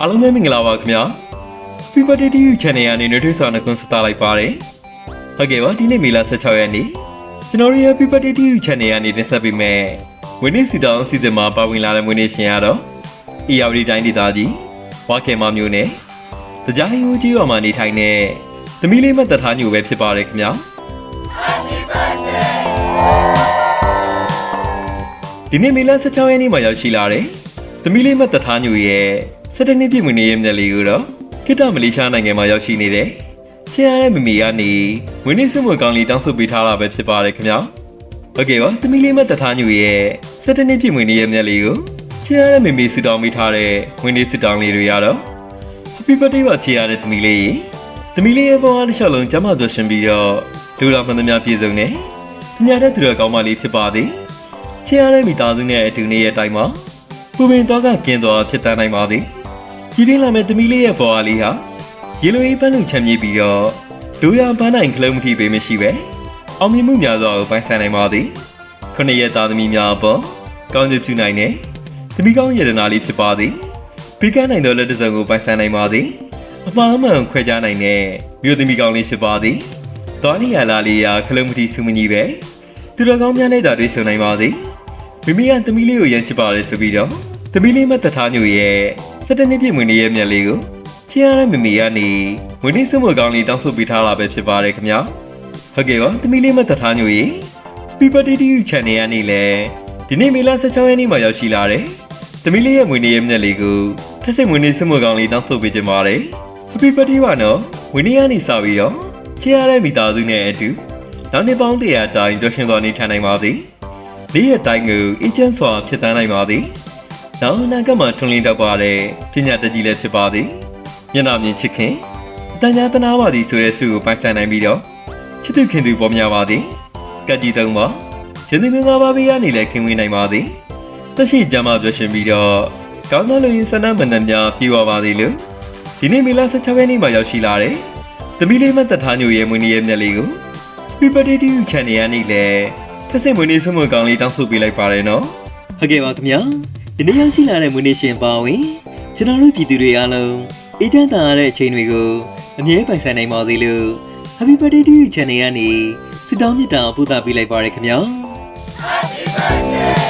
အားလုံးပဲမင်္ဂလာပါခင်ဗျာ Happy Birthday to you channel ကနေနှွေးထွေးစွာနှုတ်ခွန်းဆက်သလိုက်ပါတယ်ဟုတ်ကဲ့ပါဒီနေ့မေလ16ရက်နေ့ကျွန်တော်တို့ရဲ့ Happy Birthday to you channel ကနေတင်ဆက်ပေးမယ်ဝင်းနေ့စီတောင်းအစီအစဉ်မှာပါဝင်လာတဲ့မွေးနေ့ရှင်ရတော့ ERD တိုင်းဒေသကြီးဝါခေမမျိုးနဲ့တရားဟိုကြီးရွာမှာနေထိုင်တဲ့သမီးလေးမတ်တထားညိုပဲဖြစ်ပါတယ်ခင်ဗျာဒီနေ့မေလ16ရက်နေ့မှာရောက်ရှိလာတဲ့သမီးလေးမတ်တထားညိုရဲ့ 17နှစ်ပြည့်မွေးနေ့ရဲ့မြက်လေးကိုတော့ခိတ္တမလေးရှားနိုင်ငံမှာရောက်ရှိနေတဲ့ချင်ရတဲ့မမီကနေမွေးနေ့စွမွေကောင်းလေးတောင်းဆိုပေးထားတာပဲဖြစ်ပါတယ်ခင်ဗျာဟုတ်ကဲ့ပါသမီးလေးမတ်တထားညိုရဲ့17နှစ်ပြည့်မွေးနေ့ရဲ့မြက်လေးကိုချင်ရတဲ့မမီစုတောင်းပေးထားတဲ့မွေးနေ့စုတောင်းလေးတွေရတော့ Happy birthday ပါချင်ရတဲ့သမီးလေးရေသမီးလေးရဲ့ဘဝတစ်လျှောက်လုံးကျမ်းမာပျော်ရွှင်ပြီးတော့လူတော်မှန်သမျှပြည့်စုံနေပညာတတ်သူတော်ကောင်းမလေးဖြစ်ပါသည်ချင်ရတဲ့မိသားစုနဲ့အတူနေရဲ့အတိုင်းမှာပူပင်တော့ကကင်းတော်ဖြစ်တန်းနိုင်ပါသည် ကြည်ပြင်းလာမဲ့သမီးလေးရဲ့ဘဝလေးဟာရေလိုအေးပန်းလုံချမ်းမြေ့ပြီးတော့လူရပန်းနိုင်ကလုံးမထီပေမရှိပဲအောင်မြင်မှုများစွာကိုပိုင်ဆိုင်နိုင်ပါသည်ခုနှစ်ရက်သားသမီးများအပေါ်ကောင်းချီးပြုနိုင်တဲ့သမီးကောင်းရတနာလေးဖြစ်ပါသည်ပြီးကန်းနိုင်သောလက်တစ်စုံကိုပိုင်ဆိုင်နိုင်ပါသည်အမှားအမှန်ခွဲခြားနိုင်တဲ့မြို့သမီးကောင်းလေးဖြစ်ပါသည်။သွားနေရလာလေးရာခလုံးမတီစုမကြီးပဲ။သူတော်ကောင်းများနဲ့တာတွေ့ဆုံနိုင်ပါသည်။မိမိကသမီးလေးကိုရမ်းချစ်ပါလေဆိုပြီးတော့သမီးလေးမတထားညိုရဲ့ စက်တနှစ်ပြည့်မွေးနေ့ရဲ့မြတ်လေးကိုချင်ရတဲ့မိမိကနေမွေးနေ့စုမကောင်းလေးတောင်းဆိုပေးထားတာပဲဖြစ်ပါတယ်ခင်ဗျာ။ဟုတ်ကဲ့ပါသမီးလေးမတထားညိုရဲ့ Happy Birthday to you channel ကနေလေဒီနေ့မေလ16ရက်နေ့မှာရောက်ရှိလာတယ်။သမီးလေးရဲ့မွေးနေ့ရဲ့မြတ်လေးကိုထက်စိတ်မွေးနေ့စုမကောင်းလေးတောင်းဆိုပေးကြပါတယ်။ Happy birthday ပါနော်ဝင်းနေရနေစပြီးတော့ချစ်ရတဲ့မိသားစုနဲ့အတူနောက်နှစ်ပေါင်းတရာတိုင်ပျော်ရွှင်စွာနေထိုင်နိုင်ပါသည်လေးရက်တိုင်းကိုအေဂျင့်စွာဖြစ်တန်းနိုင်ပါသည် နောက်အနာဂတ်မှာထွန်းလင်းတော့ပါတဲ့ပညာတတ်ကြီးလည်းဖြစ်ပါသည်မျက်နှာမြင်ချစ်ခင်အတန်ကြာတနာပါသည်ဆိုတဲ့ဆုကိုပိုင်ဆိုင်နိုင်ပြီးတော့ချစ်သူခင်သူပေါ်များပါသည်ကတ်ကြီးသုံးပါရှင်သူမင်္ဂလာပါဘေးကနေလည်းခင်ဝင်နိုင်ပါသည်သက်ရှိကြမ်းမှပျော်ရွှင်ပြီးတော့ကောင်းသောလူရင်းဆန္ဒမန္တများပြေဝပါသည်လို့ဒီနေ့မေလ16ရက်နေ့မှာရောက်ရှိလာတယ်။သမီးလေးမတ်တထားညိုရဲ့မွေးနေ့ရဲ့မြက်လေးကို Happy birthday to you channel ရနေလေထက်စင်မွေးနေ့ဆုမွေကောင်းလေးတောင်းဆိုပေးလိုက်ပါတယ်နော်။ဟုတ်ကဲ့ပါခင်ဗျာ။ ဒီနေ့ရရှိလာတဲ့မွေးနေ့ရှင်ပါဝင်ကျွန်တော်တို့ပြည်သူတွေအားလုံးအေးချမ်းသာရတဲ့အချိန်တွေကိုအမြဲပိုင်ဆိုင်နိုင်ပါစေလို့ Happy Birthday to you Channel ကနေစတောင်းမြတ်တာပို့သပေးလိုက်ပါရခင်ဗျာ Happy Birthday